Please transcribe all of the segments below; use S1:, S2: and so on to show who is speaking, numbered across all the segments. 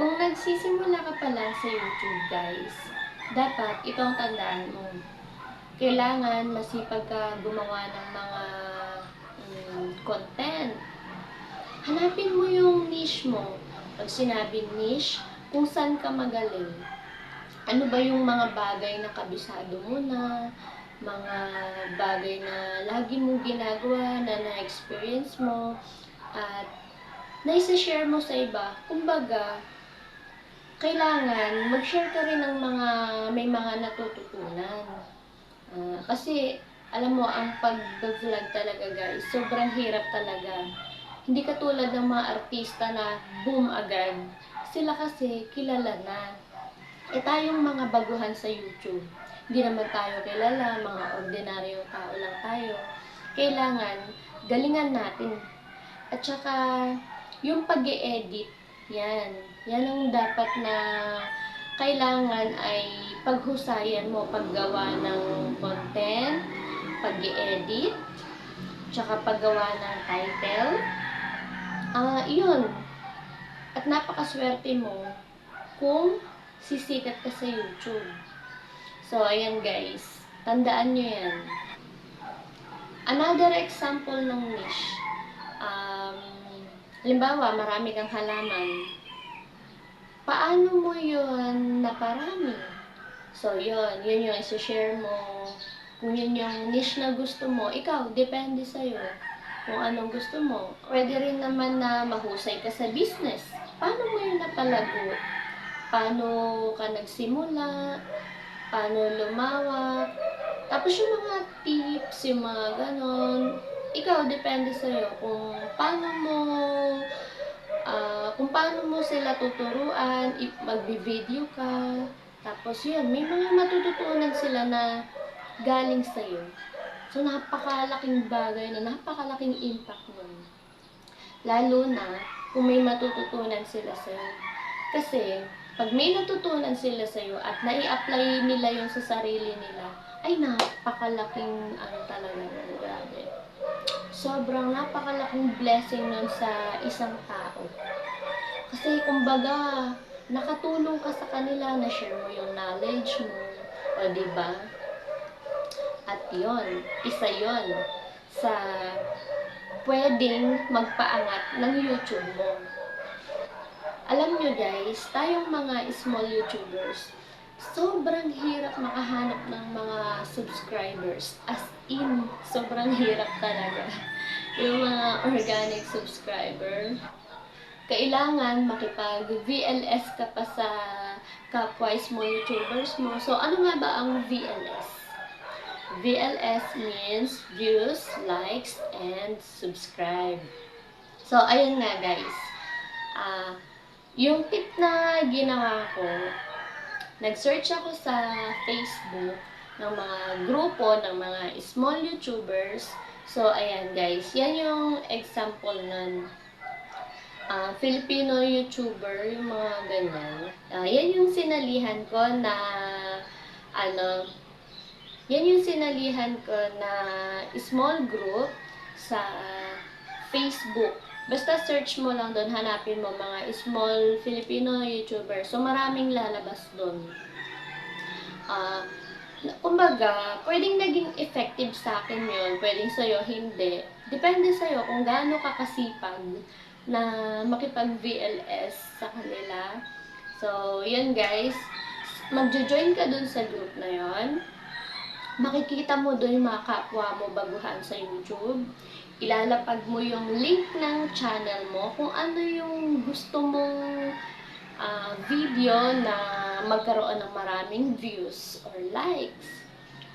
S1: Kung nagsisimula ka pa lang sa YouTube, guys, dapat ito ang tandaan mo. Kailangan masipag ka gumawa ng mga mm, content. Hanapin mo yung niche mo. Pag sinabing niche, kung saan ka magaling. Ano ba yung mga bagay na kabisado mo na, mga bagay na lagi mong ginagawa, na na-experience mo, at naisa-share mo sa iba. Kumbaga, kailangan mag-share ka rin ng mga may mga natututunan. Ah, kasi alam mo ang pag-vlog talaga guys, sobrang hirap talaga. Hindi katulad ng mga artista na boom agad. Sila kasi kilala na. Eh tayong mga baguhan sa YouTube. Hindi naman tayo kilala, mga ordinaryong tao lang tayo. Kailangan galingan natin. At saka yung pag edit yan. Yan ang dapat na kailangan ay paghusayan mo paggawa ng content, pag edit tsaka paggawa ng title. Ah, yun. At napakaswerte mo kung sisikat ka sa YouTube. So, ayan guys. Tandaan nyo yan. Another example ng niche. Um, halimbawa, marami kang halaman. Paano mo yun naparami? So, yun. Yun yung isi-share mo. Kung yun yung niche na gusto mo, ikaw, depende sa'yo kung anong gusto mo. Pwede rin naman na mahusay ka sa business. Paano mo yun napalago? Paano ka nagsimula? Paano lumawak? Tapos yung mga tips, yung mga ganon, ikaw, depende sa'yo kung paano mo ah, kung paano mo sila tuturuan, i- magbi-video ka. Tapos yun, may mga matututunan sila na galing sa'yo. So, napakalaking bagay na, napakalaking impact nun. Lalo na, kung may matututunan sila sa'yo. Kasi, pag may natutunan sila sa'yo at nai-apply nila yun sa sarili nila, ay napakalaking, ano talaga. Sobrang napakalaking blessing nun sa isang tao. Kasi, kumbaga, nakatulong ka sa kanila, na-share mo yung knowledge mo, o ba? At yon isa yon sa pwedeng magpaangat ng YouTube mo. Alam nyo guys, tayong mga small YouTubers, sobrang hirap makahanap ng mga subscribers. As in, sobrang hirap talaga. Yung mga organic subscriber. Kailangan makipag-VLS ka pa sa kapwa small YouTubers mo. So, ano nga ba ang VLS? VLS means views, likes, and subscribe. So, ayun nga guys. Ah, yung tip na ginawa ko, nag-search ako sa Facebook ng mga grupo ng mga small YouTubers. So, ayan guys. Yan yung example nun. Ah, Filipino YouTuber, yung mga ganyan. Ah, yan yung sinalihan ko na ano, yan yung sinalihan ko na small group sa Facebook. Basta search mo lang doon, hanapin mo mga small Filipino YouTuber. So, maraming lalabas doon. Ah, kumbaga, pwedeng naging effective sa akin yun, pwedeng sa'yo hindi. Depende sa'yo kung gaano ka kasipag na makipag-VLS sa kanila. So, yun guys. Magjo-join ka dun sa group na yon makikita mo doon yung mga kapwa mo baguhan sa YouTube. Ilalapag mo yung link ng channel mo kung ano yung gusto mong ah, video na magkaroon ng maraming views or likes.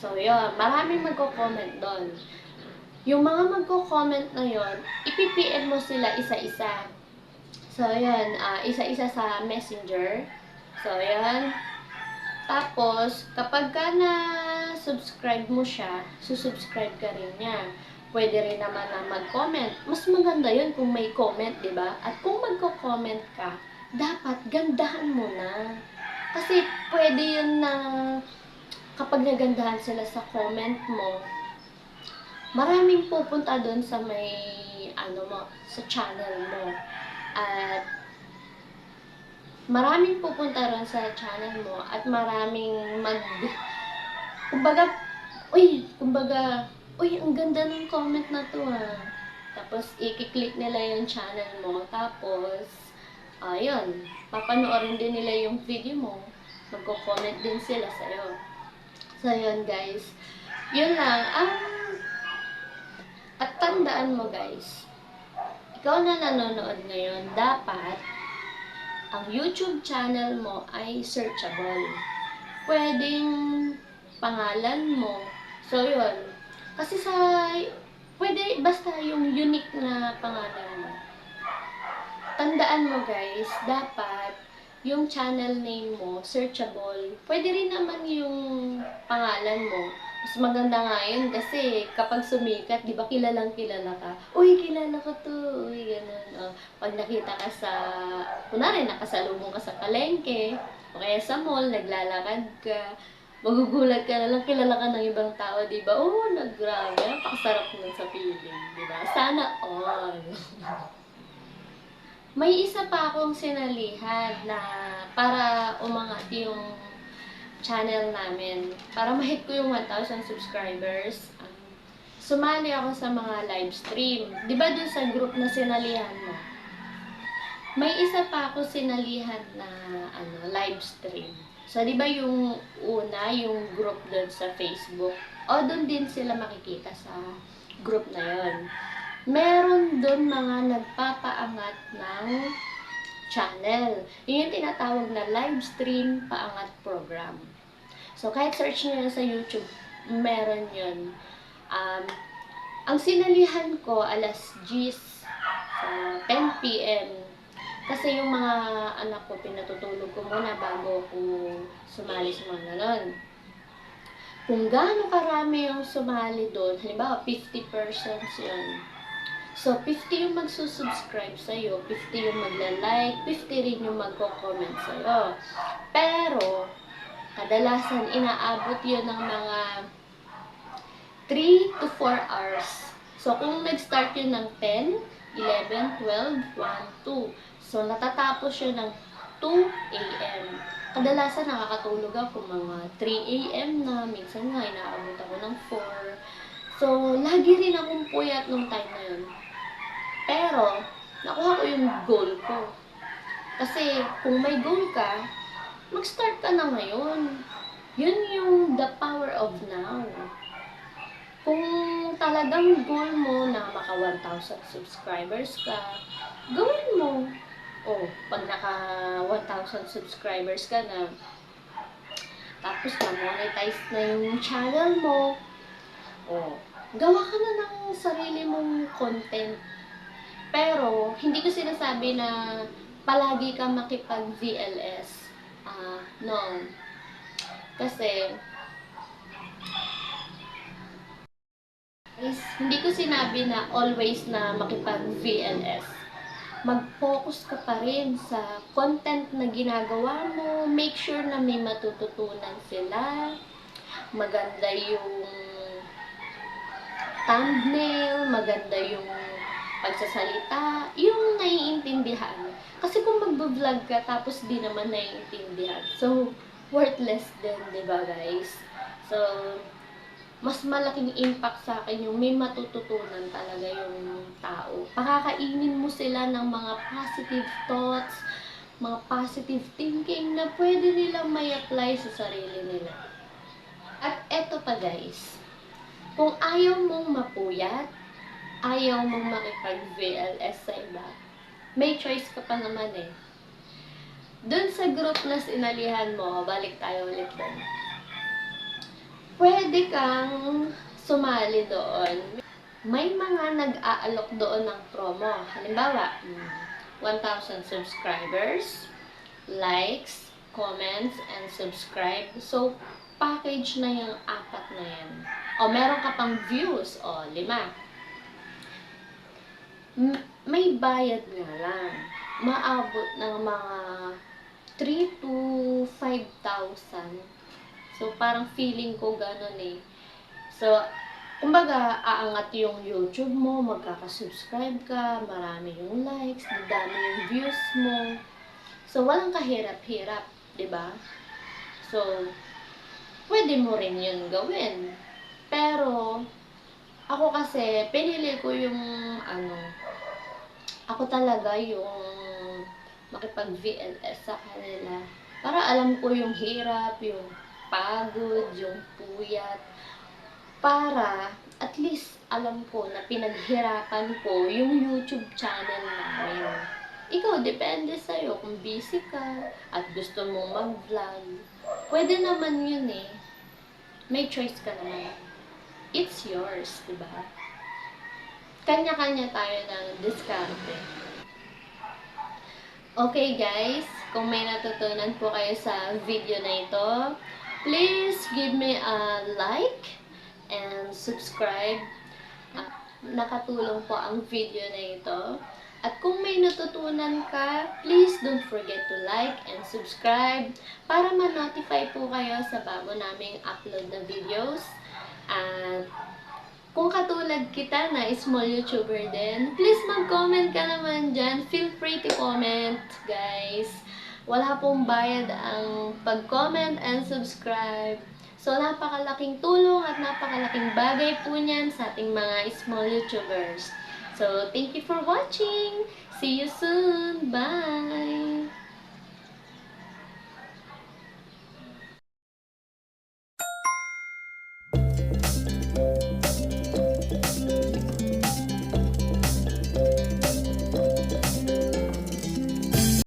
S1: So, yun. Maraming magko-comment doon. Yung mga magko-comment na yon, ipipm mo sila isa-isa. So, yun. ah, isa-isa sa messenger. So, yun. Tapos, kapag ka na subscribe mo siya, susubscribe ka rin niya. Pwede rin naman na mag-comment. Mas maganda yun kung may comment, di ba? At kung magko-comment ka, dapat gandahan mo na. Kasi pwede yun na kapag nagandahan sila sa comment mo, maraming pupunta doon sa may ano mo, sa channel mo. At maraming pupunta ron sa channel mo at maraming mag kumbaga uy kumbaga uy ang ganda ng comment na to ah tapos i-click nila yung channel mo tapos ayun papanoorin din nila yung video mo magko-comment din sila sa'yo so yun guys yun lang ang at tandaan mo guys ikaw na nanonood ngayon dapat ang YouTube channel mo ay searchable. Pwedeng pangalan mo. So, yun. Kasi sa, pwede basta yung unique na pangalan mo. Tandaan mo guys, dapat yung channel name mo, searchable. Pwede rin naman yung pangalan mo. Mas maganda nga yun kasi kapag sumikat, di ba kilalang kilala ka? Uy, kilala ko to. Uy, ganun. Oh, pag nakita ka sa, kunwari, nakasalubong ka sa palengke, o kaya sa mall, naglalakad ka, magugulat ka na lang, kilala ka ng ibang tao, di ba? Oo, oh, naggrabe. Pakasarap nun sa feeling, di ba? Sana all. May isa pa akong sinalihan na para umangat yung channel namin. Para mahit ko yung 1,000 subscribers. Um, sumali ako sa mga live stream. Di ba dun sa group na sinalihan mo? May isa pa ako sinalihan na ano, live stream. So, di ba yung una, yung group doon sa Facebook, o doon din sila makikita sa group na yon. Meron doon mga nagpapaangat ng channel. Yun yung tinatawag na live stream paangat program. So, kahit search nyo sa YouTube, meron yun. Um, ang sinalihan ko, alas 10 sa 10 p.m. Kasi yung mga anak ko, pinatutulog ko muna bago ko sumali sa mga ganon. Kung gaano karami yung sumali doon, halimbawa 50 persons yun. So, 50 yung magsusubscribe sa'yo, 50 yung magla-like, 50 rin yung magko-comment sa'yo. Pero, kadalasan inaabot yun ng mga 3 to 4 hours. So, kung nag-start yun ng 10, 11, 12, 1, 2. So, natatapos yun ng 2 a.m. Kadalasan nakakatulog ako mga 3 a.m. na. Minsan nga, inaabot ako ng 4. So, lagi rin akong puyat nung time na yun. Pero, nakuha ko yung goal ko. Kasi, kung may goal ka, mag-start ka na ngayon. Yun yung the power of now. Kung talagang goal mo na maka 1,000 subscribers ka, gawin mo. O, pag naka 1,000 subscribers ka na, tapos na-monetize na yung channel mo, o, gawa ka na ng sarili mong content. Pero, hindi ko sinasabi na palagi ka makipag-VLS. Ah, no. Kasi, is, hindi ko sinabi na always na makipag-VLS. Mag-focus ka pa rin sa content na ginagawa mo. Make sure na may matututunan sila. Maganda yung thumbnail, maganda yung pagsasalita, yung naiintindihan. Kasi kung magbo-vlog ka tapos di naman naiintindihan, so worthless din, di ba guys? So, mas malaking impact sa akin yung may matututunan talaga yung tao. Pakakainin mo sila ng mga positive thoughts, mga positive thinking na pwede nilang may apply sa sarili nila. At eto pa guys, kung ayaw mong mapuyat, ayaw mong makipag-VLS sa iba, may choice ka pa naman eh. Doon sa group na sinalihan mo, balik tayo ulit doon pwede kang sumali doon. May mga nag-aalok doon ng promo. Halimbawa, 1,000 subscribers, likes, comments, and subscribe. So, package na yung apat na yan. O, meron ka pang views. O, lima. May bayad nga lang. Maabot ng mga 3 to 5,000 So, parang feeling ko ganun eh. So, kumbaga, aangat yung YouTube mo, magkaka-subscribe ka, marami yung likes, dami yung views mo. So, walang kahirap-hirap, ba? So, pwede mo rin yun gawin. Pero, ako kasi, pinili ko yung, ano, ako talaga yung makipag-VLS sa kanila. Para alam ko yung hirap, yung pagod, yung puyat. Para, at least, alam ko na pinaghirapan ko yung YouTube channel namin. Ikaw, depende sa'yo kung busy ka at gusto mong mag-vlog. Pwede naman yun eh. May choice ka naman. It's yours, di ba? Kanya-kanya tayo ng diskarte. Okay guys, kung may natutunan po kayo sa video na ito, please give me a like and subscribe. Nakatulong po ang video na ito. At kung may natutunan ka, please don't forget to like and subscribe para ma-notify po kayo sa bago naming upload na videos. At kung katulad kita na small YouTuber din, please mag-comment ka naman dyan. Feel free to comment, guys. Wala pong bayad ang pag-comment and subscribe. So, napakalaking tulong at napakalaking bagay po niyan sa ating mga small YouTubers. So, thank you for watching. See you soon. Bye!